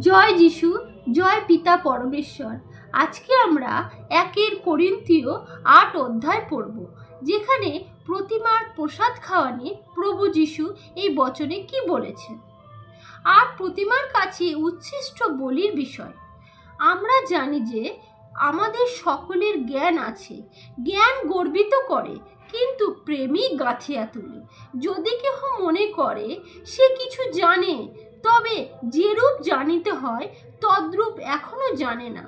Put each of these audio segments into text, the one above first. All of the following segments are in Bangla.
জয় যিশু, জয় পিতা পরমেশ্বর। আজকে আমরা একের করিন্তীয় আট অধ্যায় পড়ব, যেখানে প্রতিমার প্রসাদ খাওয়া নিয়ে প্রভু যিশু এই বচনে কি বলেছেন। আর প্রতিমার কাছে উচ্ছিষ্ট বলির বিষয়। আমরা জানি যে আমাদের সকলের জ্ঞান আছে, জ্ঞান গর্বিত করে, কিন্তু প্রেমিক গাঁথিয়া তোলে। যদি কেহ মনে করে, সে কিছু জানে তবে যেরূপ জানিতে হয়, তদ্রূপ এখনও জানে না।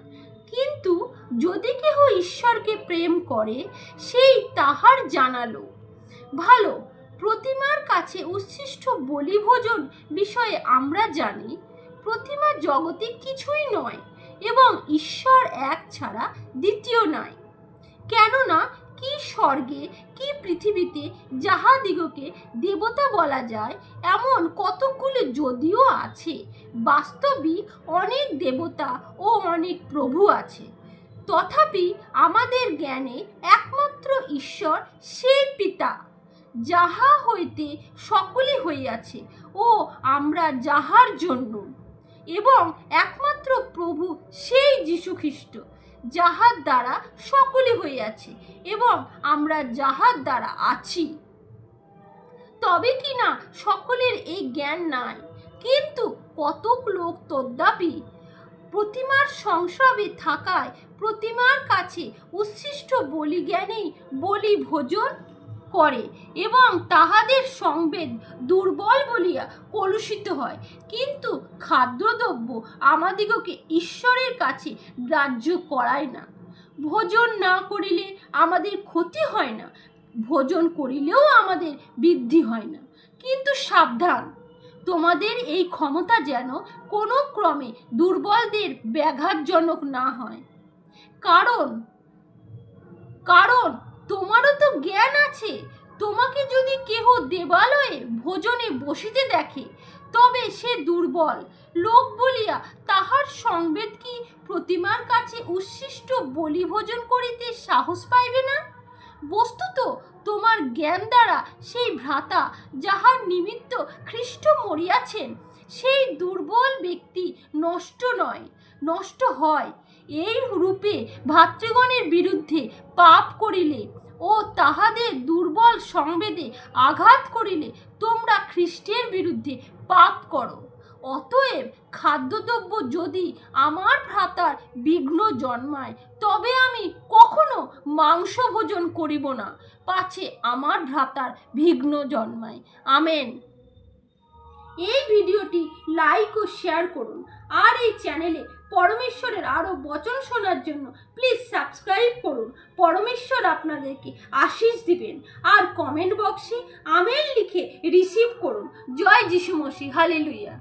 কিন্তু যদি কেহ ঈশ্বরকে প্রেম করে, সেই তাহার জানালো ভালো, প্রতিমার কাছে উচ্ছিষ্ট বলিভোজন বিষয়ে আমরা জানি, প্রতিমা জগতে কিছুই নয় এবং ঈশ্বর এক ছাড়া দ্বিতীয় নয় কেননা, কি স্বর্গে পৃথিবীতে যাহাদিগকে দেবতা বলা যায়, এমন কতকগুলো যদিও আছে। বাস্তবিক অনেক দেবতা ও অনেক প্রভু আছে। তথাপি আমাদের জ্ঞানে একমাত্র ঈশ্বর সেই পিতা, যাহা হইতে সকলে হইয়াছে ও আমরা যাহার জন্য। এবং একমাত্র প্রভু সেই যীশুখ্রিস্ট যাহার দ্বারা সকলে হইয়াছে এবং আমরা যাহার দ্বারা আছি। তবে কি না সকলের এই জ্ঞান নাই। কিন্তু কতক লোক তদ্যাপি প্রতিমার সংসবে থাকায় প্রতিমার কাছে উচ্ছিষ্ট বলি জ্ঞানেই বলি ভোজন করে এবং তাহাদের সংবেদ দুর্বল বলিয়া কলুষিত হয়। কিন্তু খাদ্যদ্রব্য আমাদিগকে ঈশ্বরের কাছে গ্রাহ্য করায় না। ভোজন না করিলে আমাদের ক্ষতি হয় না। ভোজন করিলেও আমাদের বৃদ্ধি হয় না। কিন্তু সাবধান, তোমাদের এই ক্ষমতা যেন কোনো ক্রমে দুর্বলদের ব্যাঘাতজনক না হয়। কারণ কারণ যদি কেহ দেবালয়ে ভোজনে বসিতে দেখে, তবে সে দুর্বল। লোক বলিয়া, তাহার সংবেদ কি প্রতিমার কাছে উচ্ছিষ্ট বলি ভোজন করিতে সাহস পাইবে না? বস্তুত তোমার জ্ঞান দ্বারা সেই ভ্রাতা যাহার নিমিত্ত খ্রিস্ট মরিয়াছেন, সেই দুর্বল ব্যক্তি নষ্ট নয়, নষ্ট হয়। এই রূপে ভাতৃগণের বিরুদ্ধে পাপ করিলে ও তাহাদের দুর্বল সংবেদে আঘাত করিলে তোমরা খ্রিস্টের বিরুদ্ধে পাপ করো। অতএব খাদ্যদ্রব্য যদি আমার ভ্রাতার বিঘ্ন জন্মায়, তবে আমি কখনো মাংস ভোজন করিব না, পাছে আমার ভ্রাতার বিঘ্ন জন্মায়। আমেন। এই ভিডিওটি লাইক ও শেয়ার করুন, আর এই চ্যানেলে পরমেশ্বরের আরও বচন শোনার জন্য প্লিজ সাবস্ক্রাইব করুন। পরমেশ্বর আপনাদেরকে আশিস দিবেন। আর কমেন্ট বক্সে আমেল লিখে রিসিভ করুন। জয় যিশু মসি হালেলুইয়া